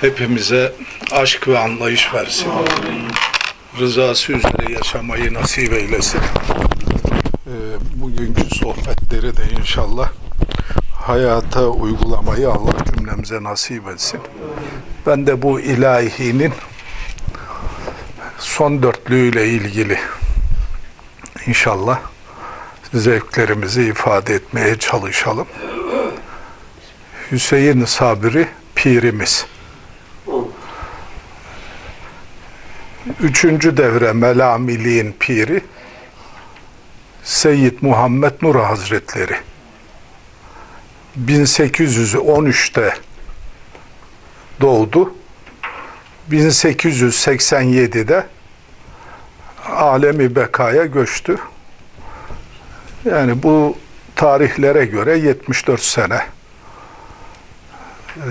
hepimize aşk ve anlayış versin. Rızası üzere yaşamayı nasip eylesin. Ee, bugünkü sohbetleri de inşallah hayata uygulamayı Allah cümlemize nasip etsin. Ben de bu ilahinin son dörtlüğüyle ilgili inşallah zevklerimizi ifade etmeye çalışalım. Hüseyin Sabri pirimiz. Üçüncü devre Melamiliğin piri Seyyid Muhammed Nur Hazretleri 1813'te doğdu. 1887'de alemi bekaya göçtü. Yani bu tarihlere göre 74 sene Ee,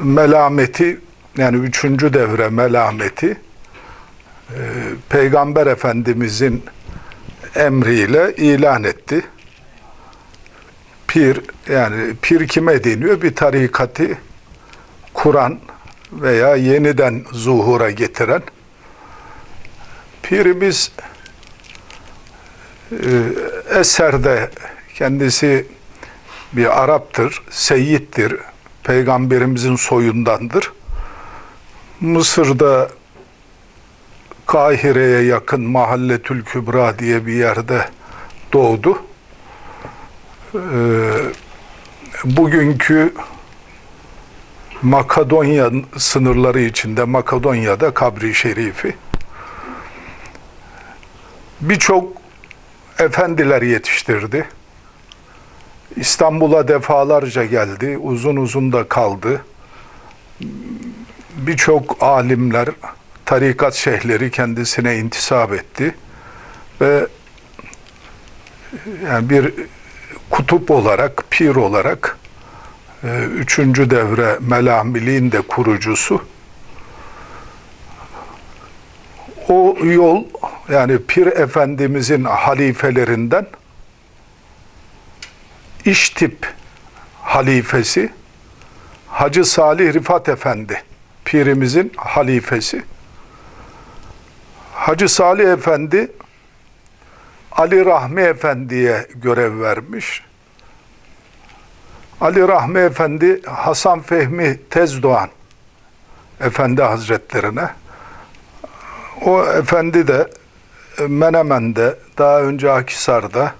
melameti yani üçüncü devre melameti e, Peygamber Efendimizin emriyle ilan etti. Pir yani pir kime deniyor? Bir tarikatı kuran veya yeniden zuhura getiren pirimiz e, eserde kendisi bir Arap'tır, Seyyid'dir, Peygamberimizin soyundandır. Mısır'da Kahire'ye yakın Mahalletül Kübra diye bir yerde doğdu. Ee, bugünkü Makedonya sınırları içinde Makedonya'da kabri şerifi. Birçok efendiler yetiştirdi. İstanbul'a defalarca geldi, uzun uzun da kaldı. Birçok alimler, tarikat şeyhleri kendisine intisap etti ve yani bir kutup olarak, pir olarak e, üçüncü devre Melamiliğin de kurucusu. O yol yani Pir Efendimizin halifelerinden İştip halifesi Hacı Salih Rifat Efendi pirimizin halifesi. Hacı Salih Efendi Ali Rahmi Efendi'ye görev vermiş. Ali Rahmi Efendi Hasan Fehmi Tezdoğan Efendi Hazretlerine o efendi de Menemen'de daha önce Akisar'da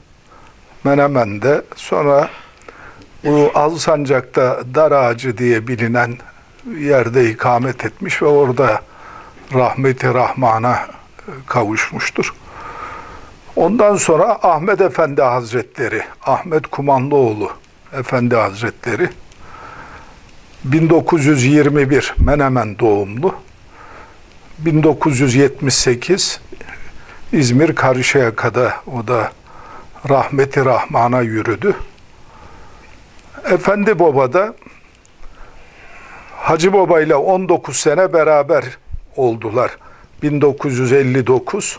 Menemen'de sonra bu Alsancak'ta dar ağacı diye bilinen yerde ikamet etmiş ve orada rahmeti rahmana kavuşmuştur. Ondan sonra Ahmet Efendi Hazretleri, Ahmet Kumanlıoğlu Efendi Hazretleri 1921 Menemen doğumlu. 1978 İzmir Karşıyaka'da o da rahmeti rahmana yürüdü. Efendi Baba da Hacı Baba ile 19 sene beraber oldular. 1959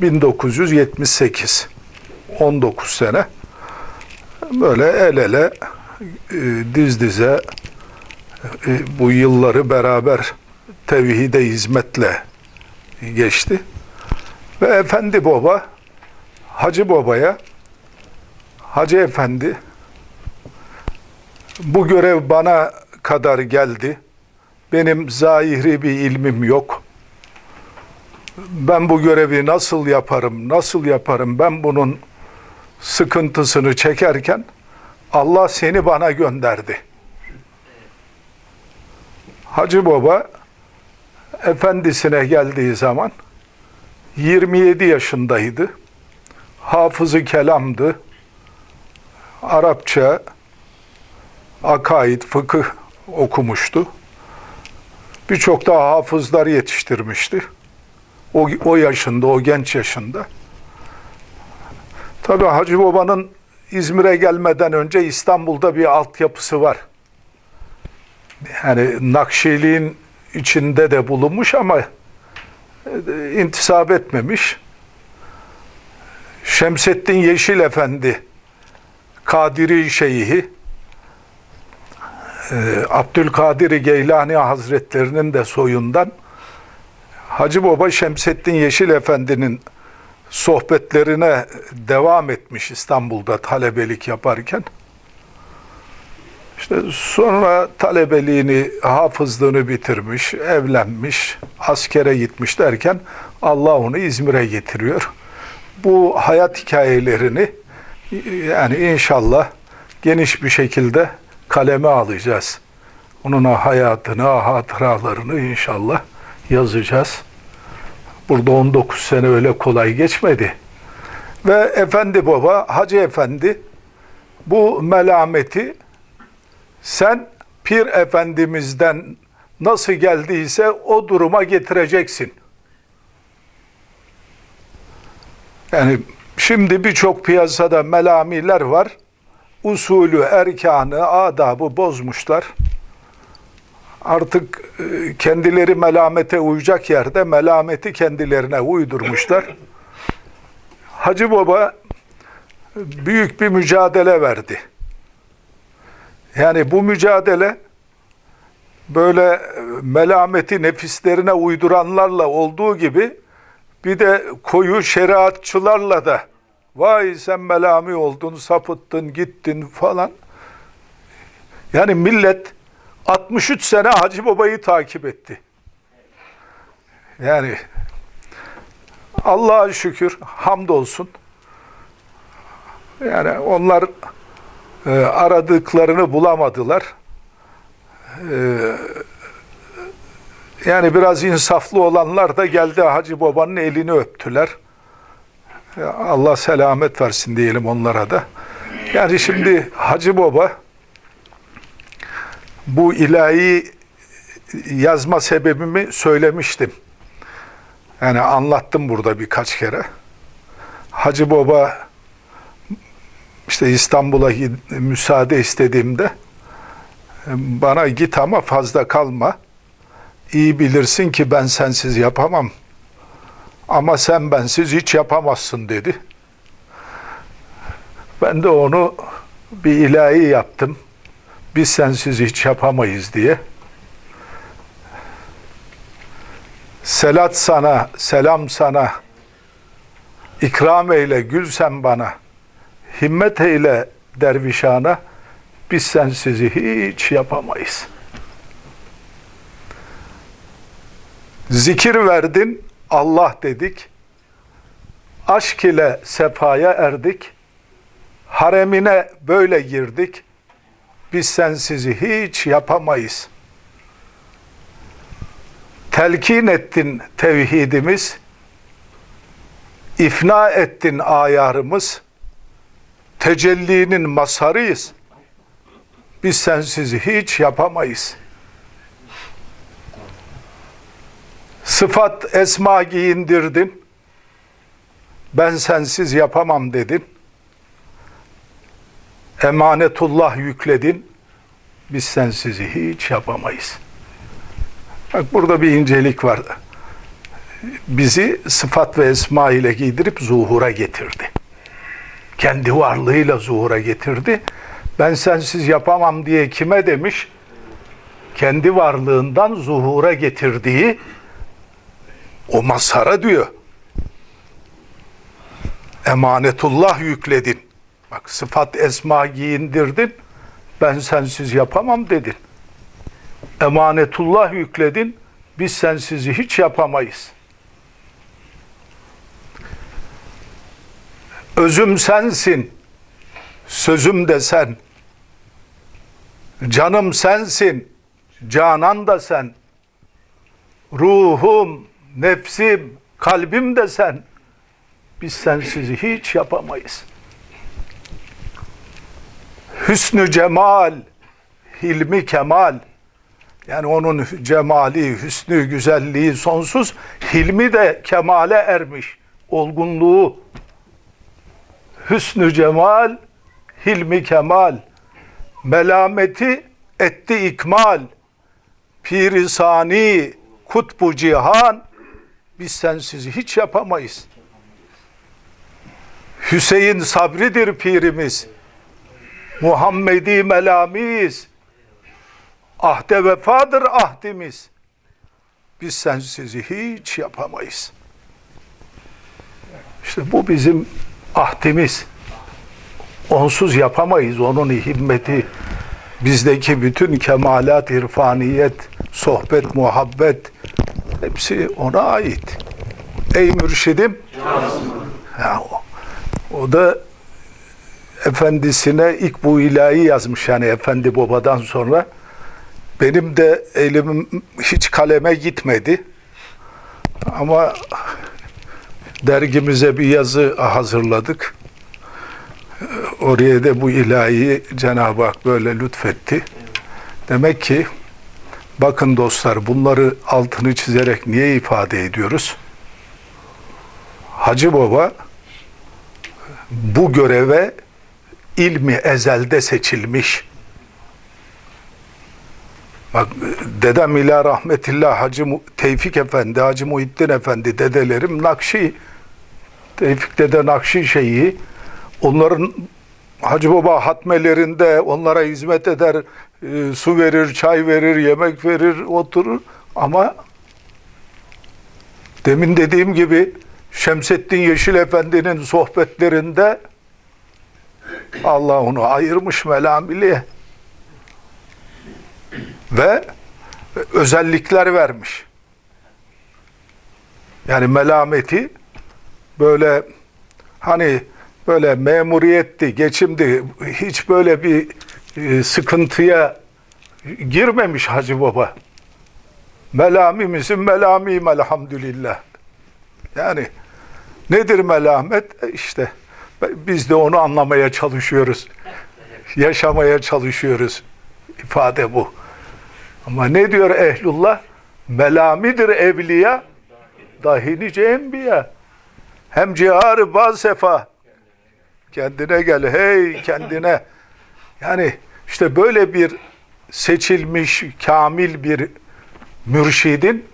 1978 19 sene böyle el ele e, diz dize e, bu yılları beraber tevhide hizmetle geçti. Ve Efendi Baba Hacı Baba'ya Hacı Efendi bu görev bana kadar geldi. Benim zahiri bir ilmim yok. Ben bu görevi nasıl yaparım, nasıl yaparım? Ben bunun sıkıntısını çekerken Allah seni bana gönderdi. Hacı Baba efendisine geldiği zaman 27 yaşındaydı. Hafızı kelamdı. Arapça, akaid, fıkıh okumuştu. Birçok da hafızlar yetiştirmişti. O, o yaşında, o genç yaşında. Tabii Hacı Baba'nın İzmir'e gelmeden önce İstanbul'da bir altyapısı var. Yani Nakşiliğin içinde de bulunmuş ama e, intisap etmemiş. Şemseddin Yeşil Efendi Kadiri Şeyhi Abdülkadir Geylani Hazretlerinin de soyundan Hacı Baba Şemsettin Yeşil Efendi'nin sohbetlerine devam etmiş İstanbul'da talebelik yaparken. İşte sonra talebeliğini, hafızlığını bitirmiş, evlenmiş, askere gitmiş derken Allah onu İzmir'e getiriyor. Bu hayat hikayelerini yani inşallah geniş bir şekilde kaleme alacağız. Onun hayatını, hatıralarını inşallah yazacağız. Burada 19 sene öyle kolay geçmedi. Ve Efendi Baba, Hacı Efendi bu melameti sen Pir Efendimiz'den nasıl geldiyse o duruma getireceksin. Yani şimdi birçok piyasada melamiler var. Usulü, erkanı, adabı bozmuşlar. Artık e, kendileri melamete uyacak yerde melameti kendilerine uydurmuşlar. Hacı Baba büyük bir mücadele verdi. Yani bu mücadele böyle melameti nefislerine uyduranlarla olduğu gibi bir de koyu şeriatçılarla da vay sen melami oldun, sapıttın, gittin falan. Yani millet 63 sene Hacı Baba'yı takip etti. Yani Allah'a şükür, hamdolsun. Yani onlar e, aradıklarını bulamadılar. E, yani biraz insaflı olanlar da geldi Hacı Baba'nın elini öptüler. E, Allah selamet versin diyelim onlara da. Yani şimdi Hacı Baba bu ilahi yazma sebebimi söylemiştim. Yani anlattım burada birkaç kere. Hacı Baba işte İstanbul'a müsaade istediğimde bana git ama fazla kalma. İyi bilirsin ki ben sensiz yapamam. Ama sen bensiz hiç yapamazsın dedi. Ben de onu bir ilahi yaptım. Biz sensiz hiç yapamayız diye. Selat sana, selam sana. İkram eyle, gül sen bana. Himmet eyle dervişana. Biz sensiz hiç yapamayız. Zikir verdin, Allah dedik. Aşk ile sefaya erdik. Haremine böyle girdik. Biz sensiz hiç yapamayız. Telkin ettin tevhidimiz. İfna ettin ayarımız. Tecellinin masarıyız. Biz sensiz hiç yapamayız. Sıfat esma giyindirdin. Ben sensiz yapamam dedin. Emanetullah yükledin. Biz sensiz hiç yapamayız. Bak burada bir incelik var. Bizi sıfat ve esma ile giydirip zuhura getirdi. Kendi varlığıyla zuhura getirdi. Ben sensiz yapamam diye kime demiş? Kendi varlığından zuhura getirdiği o masara diyor. Emanetullah yükledin. Bak sıfat esma giyindirdin. Ben sensiz yapamam dedin. Emanetullah yükledin. Biz sensiz hiç yapamayız. Özüm sensin. Sözüm de sen. Canım sensin. Canan da sen. Ruhum, nefsim, kalbim de sen. Biz sensiz hiç yapamayız. Hüsnü cemal, hilmi kemal. Yani onun cemali, hüsnü, güzelliği sonsuz. Hilmi de kemale ermiş. Olgunluğu. Hüsnü cemal, hilmi kemal. Melameti etti ikmal. Piri sani, kutbu cihan. Biz sensiz hiç yapamayız. Hüseyin sabridir pirimiz. Muhammedi melamiz. ahde vefadır ahdimiz. Biz sensiz hiç yapamayız. İşte bu bizim ahdimiz. Onsuz yapamayız. Onun himmeti, bizdeki bütün kemalat, irfaniyet, sohbet, muhabbet hepsi ona ait. Ey mürşidim. Ya o, o da efendisine ilk bu ilahi yazmış yani efendi babadan sonra. Benim de elim hiç kaleme gitmedi. Ama dergimize bir yazı hazırladık. Oraya da bu ilahi Cenab-ı Hak böyle lütfetti. Demek ki bakın dostlar bunları altını çizerek niye ifade ediyoruz? Hacı Baba bu göreve ilmi ezelde seçilmiş. Bak dedem ila rahmetillah Hacı Tevfik Efendi, Hacı Muhittin Efendi dedelerim Nakşi Tevfik dede Nakşi şeyi onların Hacı Baba hatmelerinde onlara hizmet eder, e, su verir, çay verir, yemek verir, oturur ama demin dediğim gibi Şemsettin Yeşil Efendi'nin sohbetlerinde Allah onu ayırmış melamiliye ve özellikler vermiş. Yani melameti böyle hani böyle memuriyetti, geçimdi, hiç böyle bir e, sıkıntıya girmemiş Hacı Baba. Melamimizin melamiyim elhamdülillah. Yani nedir melamet? E İşte biz de onu anlamaya çalışıyoruz. Yaşamaya çalışıyoruz. İfade bu. Ama ne diyor ehlullah? Melamidir evliya, dahi nice enbiya. Hem ciharı baz sefa. Kendine gel, hey kendine. Yani işte böyle bir seçilmiş, kamil bir mürşidin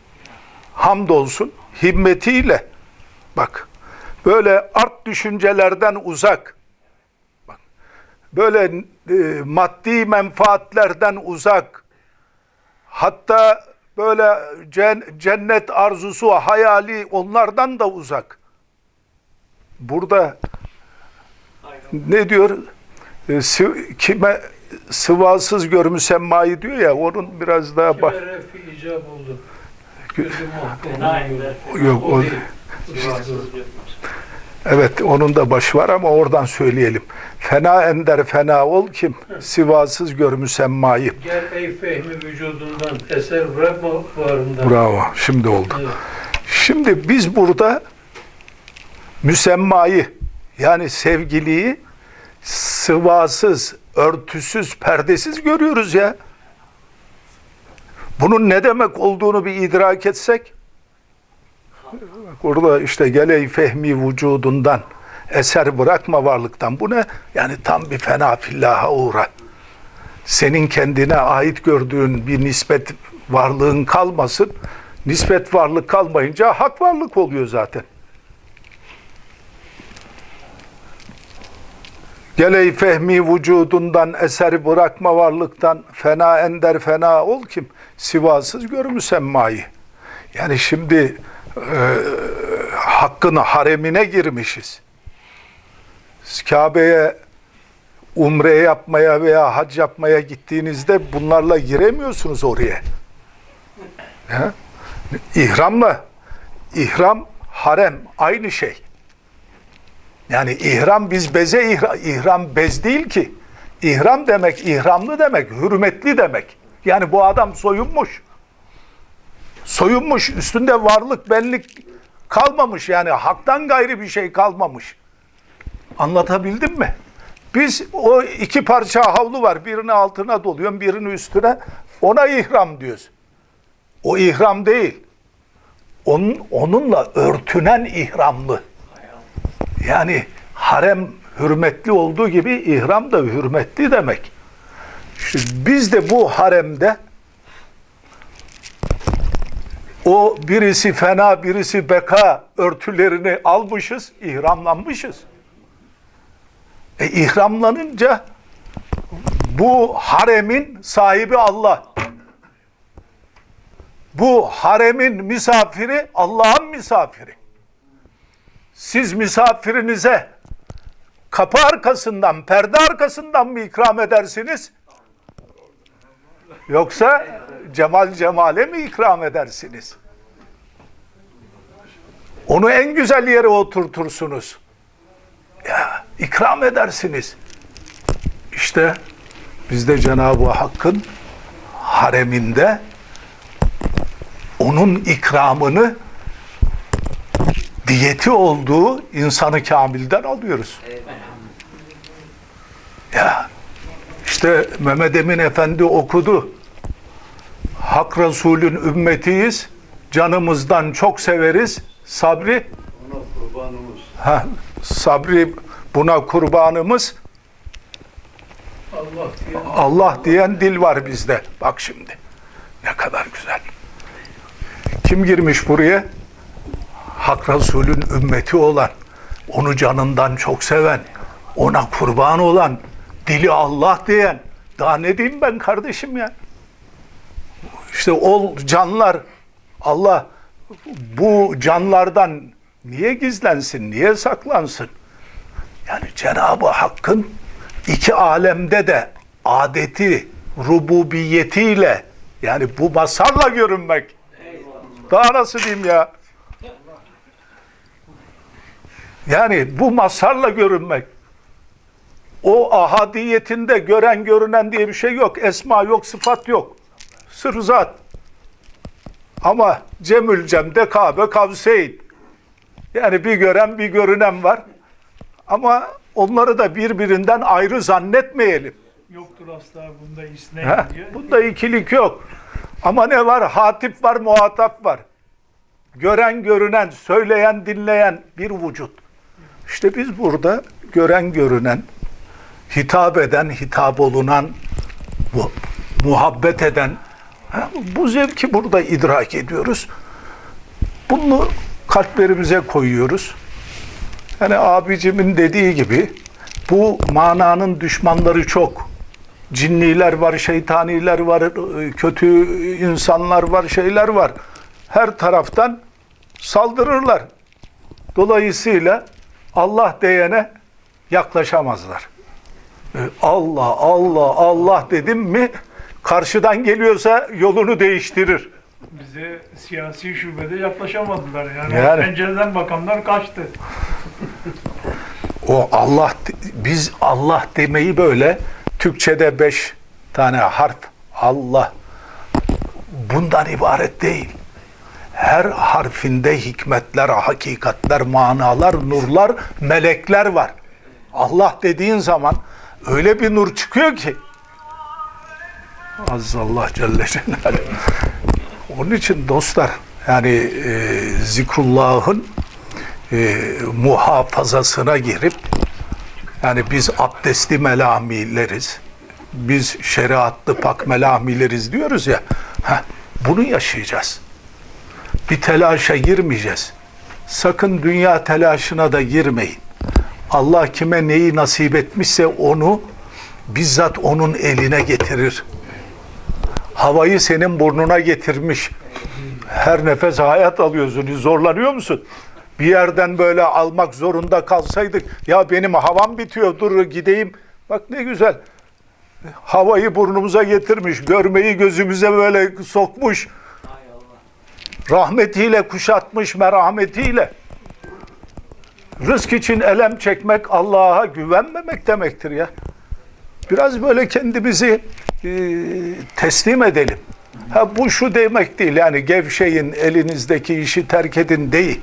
hamdolsun himmetiyle bak böyle art düşüncelerden uzak bak, böyle e, maddi menfaatlerden uzak hatta böyle cen- cennet arzusu hayali onlardan da uzak burada ne diyor E, sı- kime sıvasız gör müsemmayı diyor ya onun biraz daha bak. Yok, o-. Evet onun da başı var ama oradan söyleyelim. Fena ender fena ol kim? Sivasız gör müsemmayı. Gel ey fehmi vücudundan eser bırakma varımdan. Bravo. Şimdi oldu. Evet. Şimdi biz burada müsemmayı yani sevgiliyi sıvasız, örtüsüz, perdesiz görüyoruz ya. Bunun ne demek olduğunu bir idrak etsek Bak orada işte geley fehmi vücudundan eser bırakma varlıktan. Bu ne? Yani tam bir fena fillaha uğra. Senin kendine ait gördüğün bir nispet varlığın kalmasın. Nispet varlık kalmayınca hak varlık oluyor zaten. Geley fehmi vücudundan eseri bırakma varlıktan fena ender fena ol kim? Sivasız gör müsemmayı. Yani şimdi e, hakkın haremine girmişiz. Kabe'ye umre yapmaya veya hac yapmaya gittiğinizde bunlarla giremiyorsunuz oraya. Ya? İhramla ihram harem aynı şey. Yani ihram biz beze ihram, ihram bez değil ki. İhram demek ihramlı demek, hürmetli demek. Yani bu adam soyunmuş. Soyunmuş, üstünde varlık, benlik kalmamış yani haktan gayrı bir şey kalmamış. Anlatabildim mi? Biz o iki parça havlu var. Birini altına doluyorum, birini üstüne. Ona ihram diyoruz. O ihram değil. Onun, onunla örtünen ihramlı. Yani harem hürmetli olduğu gibi ihram da hürmetli demek. Biz de bu haremde o birisi fena birisi beka örtülerini almışız, ihramlanmışız. E ihramlanınca Bu haremin sahibi Allah. Bu haremin misafiri Allah'ın misafiri. Siz misafirinize kapı arkasından, perde arkasından mı ikram edersiniz? Yoksa cemal cemale mi ikram edersiniz? Onu en güzel yere oturtursunuz. Ya ikram edersiniz. İşte biz de Cenab-ı Hakk'ın hareminde onun ikramını diyeti olduğu insanı kamilden alıyoruz. Ya işte Mehmet Emin Efendi okudu. Hak Resul'ün ümmetiyiz. Canımızdan çok severiz. Sabri ha, sabri buna kurbanımız. Allah diye. Allah diyen dil var bizde. Bak şimdi. Ne kadar güzel. Kim girmiş buraya? Hak Resul'ün ümmeti olan, onu canından çok seven, ona kurban olan, dili Allah diyen. Daha ne diyeyim ben kardeşim ya? İşte o canlar Allah bu canlardan niye gizlensin, niye saklansın? Yani Cenab-ı Hakk'ın iki alemde de adeti, rububiyetiyle yani bu masarla görünmek. Daha nasıl diyeyim ya? Yani bu masarla görünmek. O ahadiyetinde gören görünen diye bir şey yok. Esma yok, sıfat yok. Sır zat. Ama Cemül Cem'de Kabe Kavseyn. Yani bir gören bir görünen var. Ama onları da birbirinden ayrı zannetmeyelim. Yoktur asla bunda isne Ha, diye. Bunda ikilik yok. Ama ne var? Hatip var, muhatap var. Gören, görünen, söyleyen, dinleyen bir vücut. İşte biz burada gören, görünen, hitap eden, hitap olunan, bu, muhabbet eden, bu zevki burada idrak ediyoruz. Bunu kalplerimize koyuyoruz. Yani abicimin dediği gibi bu mananın düşmanları çok. Cinniler var, şeytaniler var, kötü insanlar var, şeyler var. Her taraftan saldırırlar. Dolayısıyla Allah diyene yaklaşamazlar. E, Allah, Allah, Allah dedim mi karşıdan geliyorsa yolunu değiştirir. Bize siyasi şubede yaklaşamadılar. Yani, Yani. pencereden bakanlar kaçtı. O Allah biz Allah demeyi böyle Türkçede beş tane harf Allah bundan ibaret değil. Her harfinde hikmetler, hakikatler, manalar, nurlar, melekler var. Allah dediğin zaman öyle bir nur çıkıyor ki Azzallah Celle Celaluhu. Onun için dostlar yani e, zikrullahın e, muhafazasına girip yani biz abdestli melamileriz. Biz şeriatlı pak melamileriz diyoruz ya. Heh, bunu yaşayacağız. Bir telaşa girmeyeceğiz. Sakın dünya telaşına da girmeyin. Allah kime neyi nasip etmişse onu bizzat onun eline getirir. Havayı senin burnuna getirmiş. Her nefes hayat alıyorsun. Zorlanıyor musun? Bir yerden böyle almak zorunda kalsaydık ya benim havam bitiyor dur gideyim. Bak ne güzel. Havayı burnumuza getirmiş. Görmeyi gözümüze böyle sokmuş. Rahmetiyle kuşatmış merhametiyle. Rızk için elem çekmek Allah'a güvenmemek demektir ya. Biraz böyle kendimizi e, teslim edelim. Ha bu şu demek değil yani gevşeyin elinizdeki işi terk edin değil.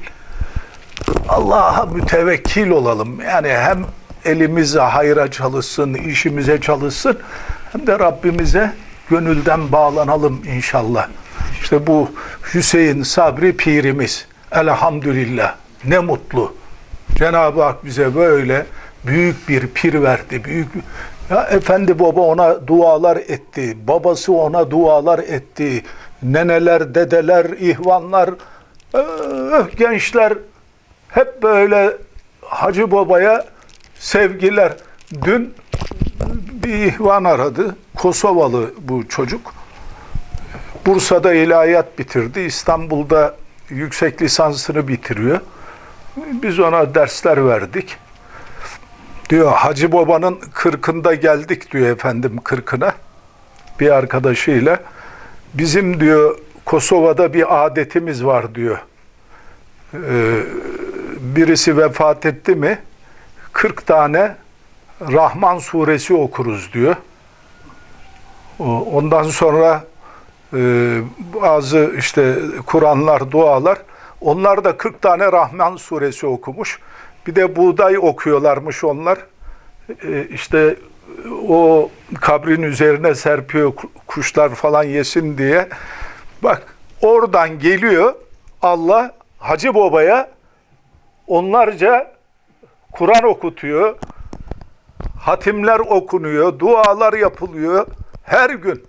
Allah'a mütevekkil olalım. Yani hem elimize hayra çalışsın, işimize çalışsın hem de Rabbimize gönülden bağlanalım inşallah. İşte bu Hüseyin Sabri pirimiz. Elhamdülillah. Ne mutlu. Cenab-ı Hak bize böyle büyük bir pir verdi. Büyük ya efendi baba ona dualar etti. Babası ona dualar etti. Neneler, dedeler, ihvanlar, eh, gençler hep böyle Hacı Baba'ya sevgiler. Dün bir ihvan aradı. Kosovalı bu çocuk. Bursa'da ilahiyat bitirdi. İstanbul'da yüksek lisansını bitiriyor. Biz ona dersler verdik. Diyor Hacı Baba'nın kırkında geldik diyor efendim kırkına. Bir arkadaşıyla. Bizim diyor Kosova'da bir adetimiz var diyor. Ee, birisi vefat etti mi 40 tane Rahman suresi okuruz diyor. Ondan sonra bazı işte Kur'anlar, dualar onlar da 40 tane Rahman suresi okumuş. Bir de buğday okuyorlarmış onlar. E, işte o kabrin üzerine serpiyor ku- kuşlar falan yesin diye. Bak oradan geliyor Allah Hacı Baba'ya onlarca Kur'an okutuyor. Hatimler okunuyor, dualar yapılıyor her gün.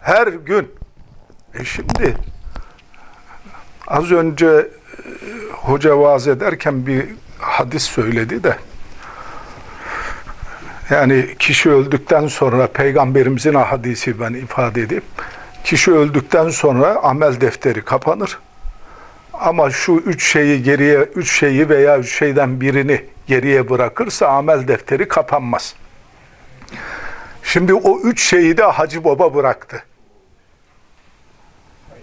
Her gün. E şimdi az önce e, hoca vaaz ederken bir hadis söyledi de yani kişi öldükten sonra peygamberimizin hadisi ben ifade edeyim. Kişi öldükten sonra amel defteri kapanır. Ama şu üç şeyi geriye, üç şeyi veya üç şeyden birini geriye bırakırsa amel defteri kapanmaz. Şimdi o üç şeyi de Hacı Baba bıraktı.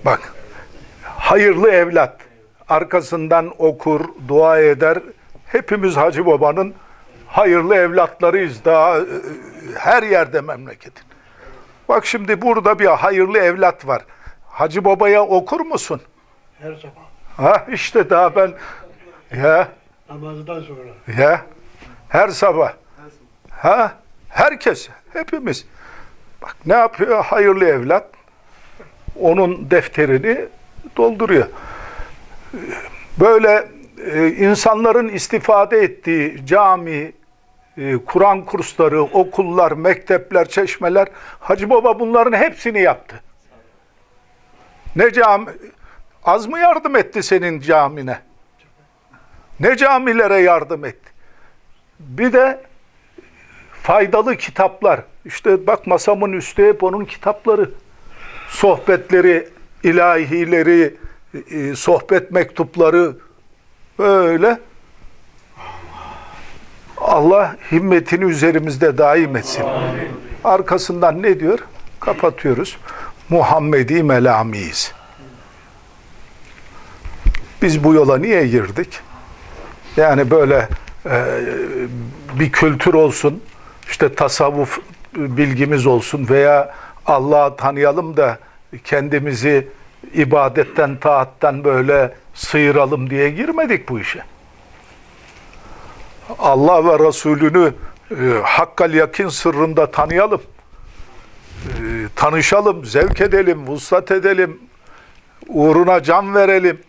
Bak, hayırlı evlat, arkasından okur, dua eder. Hepimiz Hacı Baba'nın hayırlı evlatlarıyız daha e, her yerde memleketin. Bak şimdi burada bir hayırlı evlat var. Hacı Baba'ya okur musun? Her sabah. Ha işte daha ben ya Namazdan sonra. ya her sabah ha herkes hepimiz bak ne yapıyor hayırlı evlat onun defterini dolduruyor. Böyle e, insanların istifade ettiği cami, e, Kur'an kursları, okullar, mektepler, çeşmeler Hacı Baba bunların hepsini yaptı. Ne cami az mı yardım etti senin camine? Ne camilere yardım etti? Bir de faydalı kitaplar. İşte bak masamın üstü hep onun kitapları. Sohbetleri, ilahileri, e, sohbet mektupları böyle. Allah himmetini üzerimizde daim etsin. Arkasından ne diyor? Kapatıyoruz. Muhammedi melamiyiz. Biz bu yola niye girdik? Yani böyle e, bir kültür olsun, işte tasavvuf bilgimiz olsun veya Allah'ı tanıyalım da kendimizi ibadetten, taatten böyle sıyıralım diye girmedik bu işe. Allah ve Resulünü e, hakkal yakin sırrında tanıyalım. E, tanışalım, zevk edelim, vuslat edelim, uğruna can verelim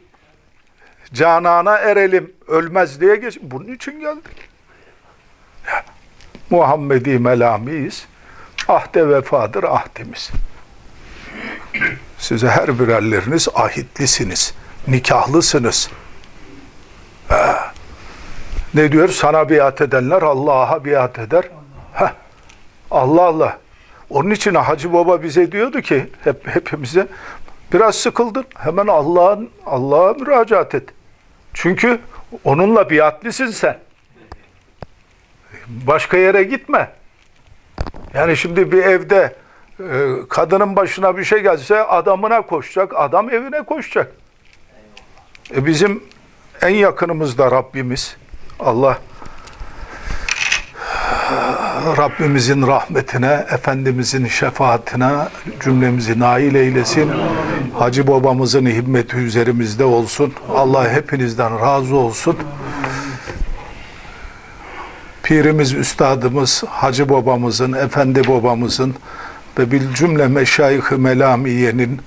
canana erelim, ölmez diye geç. Bunun için geldik. Muhammedi melamiyiz. Ahde vefadır ahdimiz. Size her birerleriniz ahitlisiniz. Nikahlısınız. Ha. Ne diyor? Sana biat edenler Allah'a biat eder. Heh. Allah Allah. Onun için Hacı Baba bize diyordu ki hep hepimize biraz sıkıldın. Hemen Allah'ın Allah'a müracaat et. Çünkü onunla biatlisin sen. Başka yere gitme. Yani şimdi bir evde e, kadının başına bir şey gelse adamına koşacak, adam evine koşacak. E bizim en yakınımızda Rabbimiz. Allah Rabbimizin rahmetine, Efendimizin şefaatine cümlemizi nail eylesin. Hacı babamızın himmeti üzerimizde olsun. Allah hepinizden razı olsun. Pirimiz, üstadımız, Hacı babamızın, Efendi babamızın ve bil cümle meşayih-i melamiyenin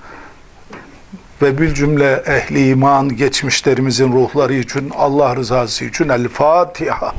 ve bil cümle ehli iman geçmişlerimizin ruhları için Allah rızası için El Fatiha.